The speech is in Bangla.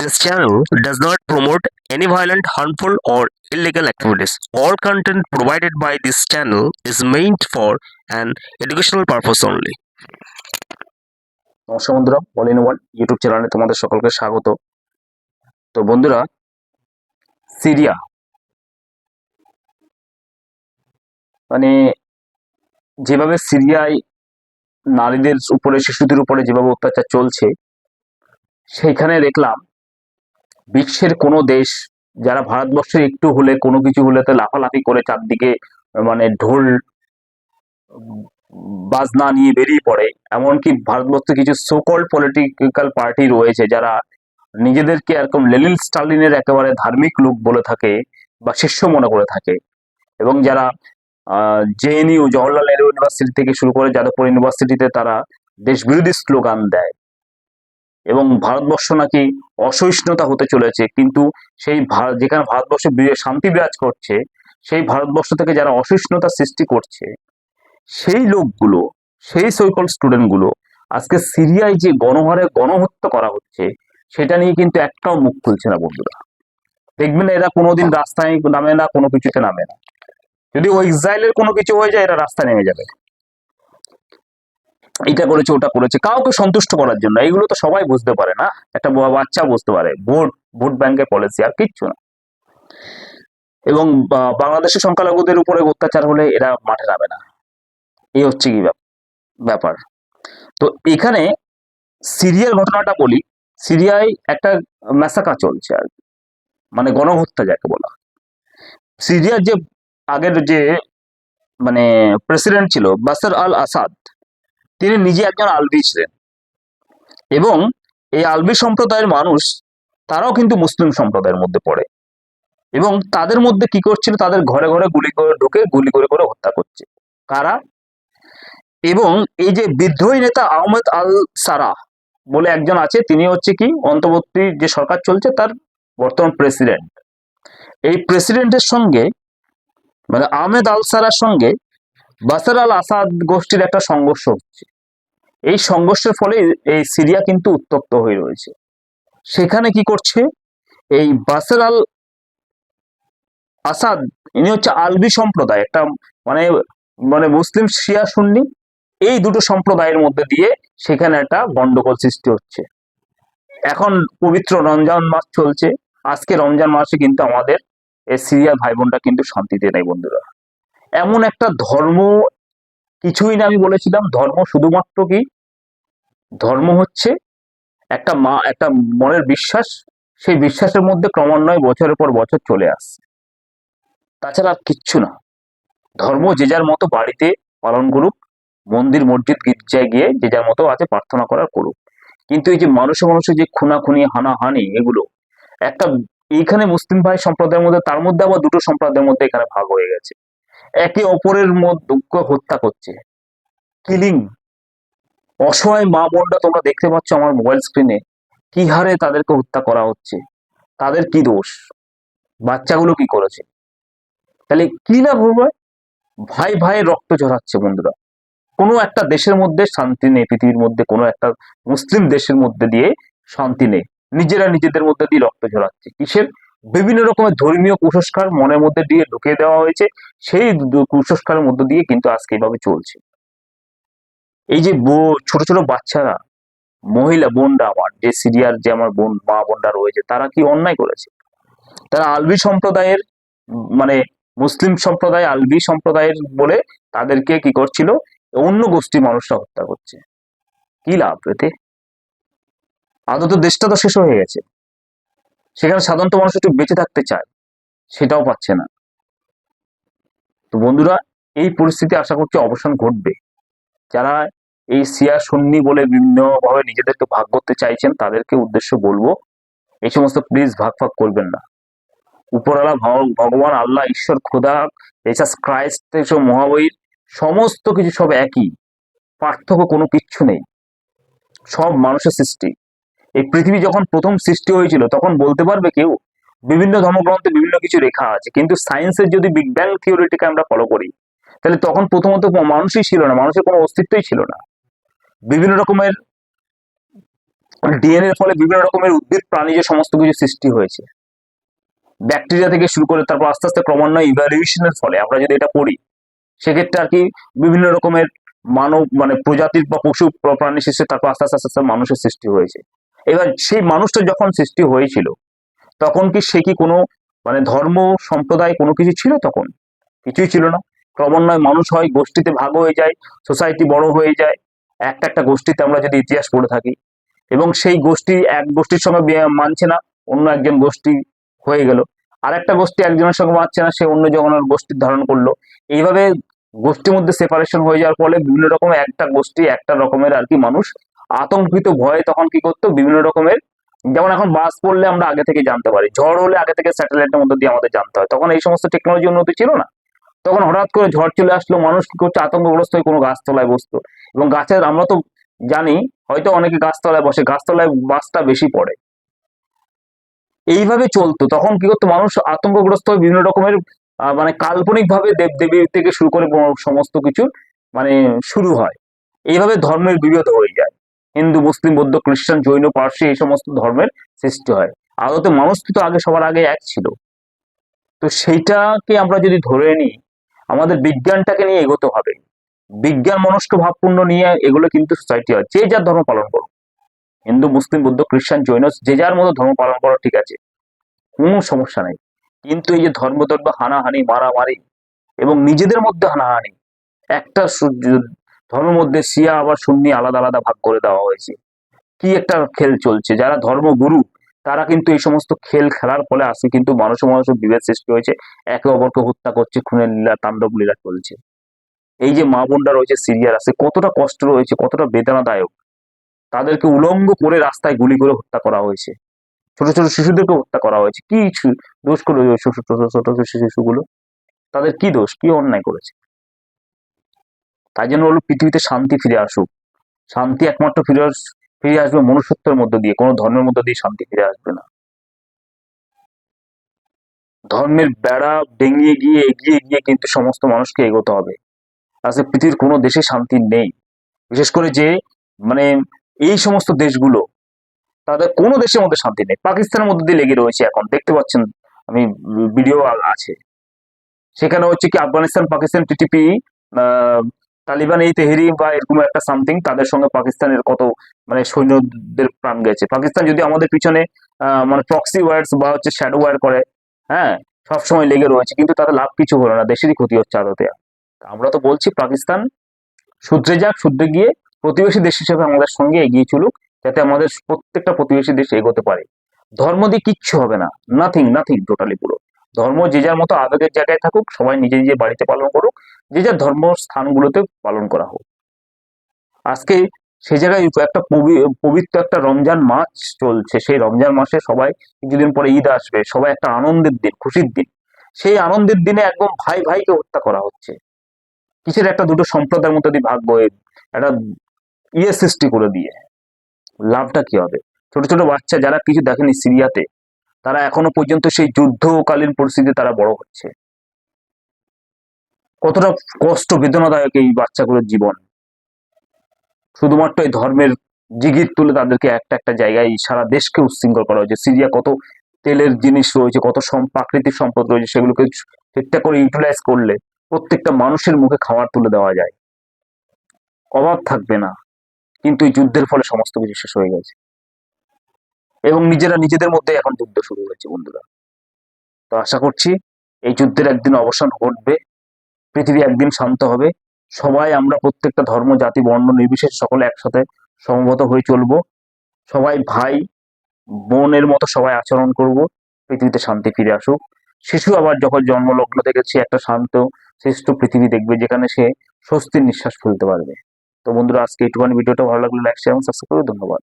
This channel does not promote any violent, harmful, or illegal activities. All content provided by this channel is meant for an educational purpose only. নমস্কার বন্ধুরা অল ইন ওয়ান ইউটিউব চ্যানেলে তোমাদের সকলকে স্বাগত তো বন্ধুরা সিরিয়া মানে যেভাবে সিরিয়ায় নারীদের উপরে শিশুদের উপরে যেভাবে অত্যাচার চলছে সেইখানে দেখলাম বিশ্বের কোনো দেশ যারা ভারতবর্ষের একটু হলে, কোনো কিছু হলে তো লাফালাফি করে চারদিকে মানে ঢোল, বাজনা নিয়ে বেরিয়ে পড়ে। এমনকি ভারতবর্ষে কিছু সোকল পলিটিক্যাল পার্টি রয়েছে যারা নিজেদেরকে এরকম লেলিন স্টালিনের একেবারে ধার্মিক লোক বলে থাকে বা শিষ্য মনে করে থাকে। এবং যারা জেএনইউ জওহরলাল নেহরু ইউনিভার্সিটি থেকে শুরু করে যাদবপুর ইউনিভার্সিটিতে তারা দেশবিরোধী স্লোগান দেয়। এবং ভারতবর্ষ নাকি অসহিষ্ণুতা হতে চলেছে। কিন্তু সেই যেখানে ভারতবর্ষে শান্তি বিরাজ করছে, সেই ভারতবর্ষ থেকে যারা অসহিষ্ণুতা সৃষ্টি করছে, সেই লোকগুলো, সেই সৈকল স্টুডেন্টগুলো আজকে সিরিয়ায় যে গণহারে গণহত্যা করা হচ্ছে, সেটা নিয়ে কিন্তু একটাও মুখ খুলছে না বন্ধুরা। দেখবেন এরা কোনোদিন রাস্তায় নামে না, কোনো কিছুতে নামে না। যদি ওই ইসরায়েলের কোনো কিছু হয়ে যায়, এরা রাস্তায় নেমে যাবে। এটা করেছে, ওটা করেছে। কাউকে সন্তুষ্ট করার জন্য এইগুলো তো সবাই বুঝতে পারে না। একটা বাচ্চা বুঝতে পারে, ভোট ভোট ব্যাংকের পলিসি আর কিচ্ছু না। এবং বাংলাদেশের সংখ্যালঘুদের উপরে অত্যাচার হলে এরা মাঠে নামে না। এই হচ্ছে কি ব্যাপ- ব্যাপার। তো এখানে সিরিয়ার ঘটনাটা বলি, সিরিয়ায় একটা ম্যাসাকা চলছে আর। মানে গণহত্যা যাকে বলা সিরিয়ার যে আগের যে মানে প্রেসিডেন্ট ছিল, বাসার আল আসাদ তিনি নিজে একজন আলবি ছিলেন। এবং এই আলবি সম্প্রদায়ের মানুষ, তারাও কিন্তু মুসলিম সম্প্রদায়ের মধ্যে পড়ে। এবং তাদের মধ্যে কি করছিল? তাদের ঘরে ঘরে গুলি করে ঢুকে গুলি করে করে হত্যা করছে। কারা? এবং এই যে বিদ্রোহী নেতা আহমেদ আল সারা বলে একজন আছে, তিনি হচ্ছে কি? অন্তর্বর্তী যে সরকার চলছে, তার বর্তমান প্রেসিডেন্ট এই প্রেসিডেন্টের সঙ্গে মানে আহমেদ আল সারার সঙ্গে বাসার আল আসাদ গোষ্ঠীর একটা সংঘর্ষ হচ্ছে। এই সংঘর্ষের ফলে এই সিরিয়া কিন্তু উত্তপ্ত হয়ে রয়েছে। সেখানে কি করছে? এই বাসার আল আসাদ, ইনি হচ্ছে আলবি সম্প্রদায়, একটা মানে মানে মুসলিম শিয়া সুন্নি, এই দুটো সম্প্রদায়ের মধ্যে দিয়ে সেখানে একটা গন্ডগোল সৃষ্টি হচ্ছে। এখন পবিত্র রমজান মাস চলছে। আজকে রমজান মাসে কিন্তু আমাদের এই সিরিয়ার ভাই বোনরা কিন্তু শান্তিতে নেই বন্ধুরা। এমন একটা ধর্ম কিছুই না, আমি বলেছিলাম ধর্ম শুধুমাত্র কি? ধর্ম হচ্ছে একটা মা, একটা মনের বিশ্বাস, সেই বিশ্বাসের মধ্যে ক্রমান্বয়ে বছরের পর বছর চলে আসছে। তাছাড়া আর কিচ্ছু না। ধর্ম যে যার মতো বাড়িতে পালন করুক, মন্দির, মসজিদ, গির্জায় গিয়ে যে যার মতো আছে প্রার্থনা করার করুক। কিন্তু এই যে মানুষে মানুষে যে খুনাখুনি, হানাহানি এগুলো, একটা এইখানে মুসলিম ভাই সম্প্রদায়ের মধ্যে, তার মধ্যে আবার দুটো সম্প্রদায়ের মধ্যে এখানে ভাগ হয়ে গেছে। একে অপরের মধ্যে হত্যা করছে। কিলিং, অসহায় মা বোনরা তোমরা দেখতে পাচ্ছ আমার মোবাইল স্ক্রিনে কি হারে তাদেরকে হত্যা করা হচ্ছে। তাদের কি দোষ? বাচ্চাগুলো কি করেছে? তাহলে কি না হবে ভাই ভাইয়ের রক্ত ঝরাচ্ছে বন্ধুরা। কোনো একটা দেশের মধ্যে শান্তি নেই, পৃথিবীর মধ্যে কোনো একটা মুসলিম দেশের মধ্যে দিয়ে শান্তি নেই। নিজেরা নিজেদের মধ্যে দিয়ে রক্ত ঝরাচ্ছে। কিসের? বিভিন্ন রকমের ধর্মীয় কুসংস্কার মনের মধ্যে দিয়ে ঢুকিয়ে দেওয়া হয়েছে, সেই কুসংস্কারের মধ্যে দিয়ে কিন্তু আজকে এইভাবে চলছে। এই যে ছোট ছোট বাচ্চারা, মহিলা, বোনরা আমার, যে সিরিয়ার যে আমার বোন, মা, বোনরা রয়েছে, তারা কি অন্যায় করেছে? তারা আলবি সম্প্রদায়ের মানে মুসলিম সম্প্রদায়, আলবি সম্প্রদায়ের বলে তাদেরকে কি করছিল? অন্য গোষ্ঠীর মানুষরা হত্যা করছে। কি লাভ এতে? আদত দেশটা তো শেষ হয়ে গেছে। সেখানে সাধারণত মানুষ একটু বেঁচে থাকতে চায়, সেটাও পাচ্ছে না। তো বন্ধুরা, এই পরিস্থিতি আশা করছি অবসান ঘটবে। যারা এই সিয়া সুন্নি বলে বিভিন্নভাবে নিজেদেরকে ভাগ করতে চাইছেন, তাদেরকে উদ্দেশ্য বলব, এই সমস্ত প্লিজ ভাগ ভাগ করবেন না। উপরওয়ালা ভগ- ভগবান, আল্লাহ, ঈশ্বর, খোদা জেসাস ক্রাইস্ট এসব মহাবীর সমস্ত কিছু সব একই। পার্থক্য কোনো কিচ্ছু নেই। সব মানুষের সৃষ্টি। এই পৃথিবী যখন প্রথম সৃষ্টি হয়েছিল, তখন বলতে পারবে কেউ, বিভিন্ন ধর্মগ্রন্থে বিভিন্ন কিছু রেখা আছে, কিন্তু সায়েন্সের যদি বিগ ব্যাং থিওরিটিকে আমরা ফলো করি, তাহলে তখন প্রথমত মানুষই ছিল না, মানুষের কোনো অস্তিত্বই ছিল না। বিভিন্ন রকমের ডিএনএ ফলে বিভিন্ন রকমের উদ্ভিদ, প্রাণী যে সমস্ত কিছু সৃষ্টি হয়েছে ব্যাকটেরিয়া থেকে শুরু করে তারপর আস্তে আস্তে ক্রমান্বয়ে ইভ্যালুয়েশনের ফলে আমরা যদি এটা পড়ি, সেক্ষেত্রে আর কি বিভিন্ন রকমের মানব মানে প্রজাতির বা পশু, প্রাণী সৃষ্টি, তারপর আস্তে আস্তে আস্তে আস্তে মানুষের সৃষ্টি হয়েছে। এবার সেই মানুষটা যখন সৃষ্টি হয়েছিল, তখন কি সে কি কোনো মানে ধর্ম, সম্প্রদায় কোনো কিছু ছিল তখন? কিছুই ছিল না। ক্রমান্বয়ে মানুষ হয়, গোষ্ঠীতে ভাগ হয়ে যায় সোসাইটি বড় হয়ে যায়, একটা একটা গোষ্ঠীতে আমরা যদি ইতিহাস পড়ে থাকি। এবং সেই গোষ্ঠী এক গোষ্ঠীর সঙ্গে মানছে না, অন্য একজন গোষ্ঠী হয়ে গেল। আর একটা গোষ্ঠী একজনের সঙ্গে মানছে না, সে অন্য জগনের গোষ্ঠীর ধারণ করল। এইভাবে গোষ্ঠীর মধ্যে সেপারেশন হয়ে যাওয়ার ফলে বিভিন্ন রকমের একটা গোষ্ঠী, একটা রকমের আর কি মানুষ আতঙ্কিত ভয়ে তখন কি করতো? বিভিন্ন রকমের, যেমন এখন বাস পড়লে আমরা আগে থেকে জানতে পারি, ঝড় হলে আগে থেকে স্যাটেলাইটের মধ্যে দিয়ে আমাদের জানতে হয়। তখন এই সমস্ত টেকনোলজি উন্নতি ছিল না। তখন হঠাৎ করে ঝড় চলে আসলো, মানুষ কি করছে? আতঙ্কগ্রস্ত হয়ে কোনো গাছতলায় বসতো। এবং গাছের, আমরা তো জানি, হয়তো অনেকে গাছতলায় বসে, গাছতলায় বাসটা বেশি পড়ে। এইভাবে চলতো। তখন কি করতো? মানুষ আতঙ্কগ্রস্ত হয়ে বিভিন্ন রকমের মানে কাল্পনিক ভাবে দেব দেবী থেকে শুরু করে সমস্ত কিছু মানে শুরু হয়। এইভাবে ধর্মের বিভেদ হয়ে যায়। হিন্দু, মুসলিম, বৌদ্ধ, খ্রিস্টান, জৈন, পার্সি এই সমস্ত ধর্মের সৃষ্টি হয়। আদতে মানুষ কিন্তু আগে সবার আগে এক ছিল। তো সেইটাকে আমরা যদি ধরে নিই, আমাদের বিজ্ঞানটাকে নিয়ে এগোতে হবে। বিজ্ঞান মনস্ক ভাবপূর্ণ নিয়ে এগুলো কিন্তু সোসাইটি হয়। যে যার ধর্ম পালন করো হিন্দু, মুসলিম, বৌদ্ধ, খ্রিস্টান, জৈন, যে যার মতো ধর্ম পালন করা, ঠিক আছে। কোনো সমস্যা নেই। কিন্তু এই যে ধর্মদর্ব হানাহানি, মারামারি এবং নিজেদের মধ্যে হানাহানি, একটা ধর্মের মধ্যে শিয়া আবার সুন্নি আলাদা আলাদা ভাগ করে দেওয়া হয়েছে। কি একটা খেল চলছে, যারা ধর্মগুরু, তারা কিন্তু এই সমস্ত খেল খেলার ফলে আজকে কিন্তু মানুষ মানুষের বিভেদ সৃষ্টি হয়েছে, একে অপরকে হত্যা করছে, খুনের লীলা, তাণ্ডব লীলা চলছে। এই যে মা বোনরা রয়েছে, সিরিয়ার আছে, কতটা কষ্ট রয়েছে, কতটা বেদনাদায়ক। তাদেরকে উলঙ্গ করে রাস্তায় গুলি করে হত্যা করা হয়েছে। ছোট ছোট শিশুদেরকে হত্যা করা হয়েছে। কি দোষ করে ছোট ছোট শিশুগুলো। তাদের কি দোষ? কি অন্যায় করেছে? তাই জন্য হলো পৃথিবীতে শান্তি ফিরে আসুক। শান্তি একমাত্র ফিরে ফিরে আসবে মনুষ্যত্বের মধ্য দিয়ে, কোনো ধর্মের মধ্য দিয়ে শান্তি ফিরে আসবে না। ধর্মের বেড়া ভেঙে গিয়ে এগিয়ে গিয়ে কিন্তু সমস্ত মানুষকে এগোতে হবে। আজকে পৃথিবীর কোনো দেশে শান্তি নেই। বিশেষ করে যে মানে এই সমস্ত দেশগুলো, তাদের কোনো দেশের মধ্যে শান্তি নেই। পাকিস্তানের মধ্যে দিয়ে লেগে রয়েছে এখন। দেখতে পাচ্ছেন, আমি ভিডিও আছে। সেখানে হচ্ছে কি আফগানিস্তান, পাকিস্তান, টিটিপি তালিবান এই তেহরি বা এরকম একটা সামথিং তাদের সঙ্গে পাকিস্তানের কত মানে সৈন্যদের প্রাণ গেছে। পাকিস্তান যদি আমাদের পিছনে মানে প্রক্সি ওয়ার্ডস বা হচ্ছে শ্যাডো ওয়ার করে হ্যাঁ সবসময় লেগে রয়েছে, কিন্তু তাদের লাভ কিছু হলো না, দেশেরই ক্ষতি হচ্ছে আদতে। আমরা তো বলছি পাকিস্তান শুধরে যাক শুধরে গিয়ে প্রতিবেশী দেশ হিসেবে আমাদের সঙ্গে এগিয়ে চলুক, যাতে আমাদের প্রত্যেকটা প্রতিবেশী দেশ এগোতে পারে। ধর্ম দিয়ে কিচ্ছু হবে না নাথিং নাথিং টোটালি পুরো। ধর্ম যে যার মতো আবেগের জায়গায় থাকুক, সবাই নিজে নিজে বাড়িতে পালন করুক যে যার ধর্ম স্থানগুলোতে পালন করা হোক। আজকে সে জায়গায় একটা পবি- পবিত্র একটা রমজান মাস চলছে। সেই রমজান মাসে সবাই কিছুদিন পরে ঈদ আসবে, সবাই একটা আনন্দের দিন, খুশির দিন। সেই আনন্দের দিনে একদম ভাই ভাইকে হত্যা করা হচ্ছে। কিসের একটা দুটো সম্প্রদায়ের মধ্যে দিয়ে ভাগ একটা ইয়ে সৃষ্টি করে দিয়ে। লাভটা কি হবে? ছোট ছোট বাচ্চা যারা কিছু দেখেনি সিরিয়াতে, তারা এখনও পর্যন্ত সেই যুদ্ধকালীন পরিস্থিতিতে তারা বড় হচ্ছে। কতটা কষ্ট বেদনাদায়ক এই বাচ্চাগুলোর জীবন। শুধুমাত্র এই ধর্মের জিগির তুলে তাদেরকে একটা একটা জায়গায় সারা দেশকে উচ্ছৃঙ্খল করা হয়েছে। সিরিয়া কত তেলের জিনিস রয়েছে, কত প্রাকৃতিক সম্পদ রয়েছে, সেগুলোকে ঠিকঠাক করে ইউটিলাইজ করলে প্রত্যেকটা মানুষের মুখে খাবার তুলে দেওয়া যায়। অভাব থাকবে না, কিন্তু এই যুদ্ধের ফলে সমস্ত কিছু শেষ হয়ে গেছে। এবং নিজেরা নিজেদের মধ্যে এখন যুদ্ধ শুরু হয়েছে বন্ধুরা। তো আশা করছি এই যুদ্ধের একদিন অবসান ঘটবে। পৃথিবী একদিন শান্ত হবে। সবাই আমরা প্রত্যেকটা ধর্ম, জাতি, বর্ণ, নির্বিশেষ সকলে একসাথে সমবেত হয়ে চলবো। সবাই ভাই, বোনের মতো সবাই আচরণ করব। পৃথিবীতে শান্তি ফিরে আসুক। শিশু আবার যখন জন্মলগ্ন সে একটা শান্ত শ্রেষ্ঠ পৃথিবী দেখবে, যেখানে সে স্বস্তির নিঃশ্বাস ফেলতে পারবে। তো বন্ধুরা, আজকে এইটুখানি। ভিডিওটা ভালো লাগলে লাইক শেয়ার এবং সাবস্ক্রাইব করে। ধন্যবাদ।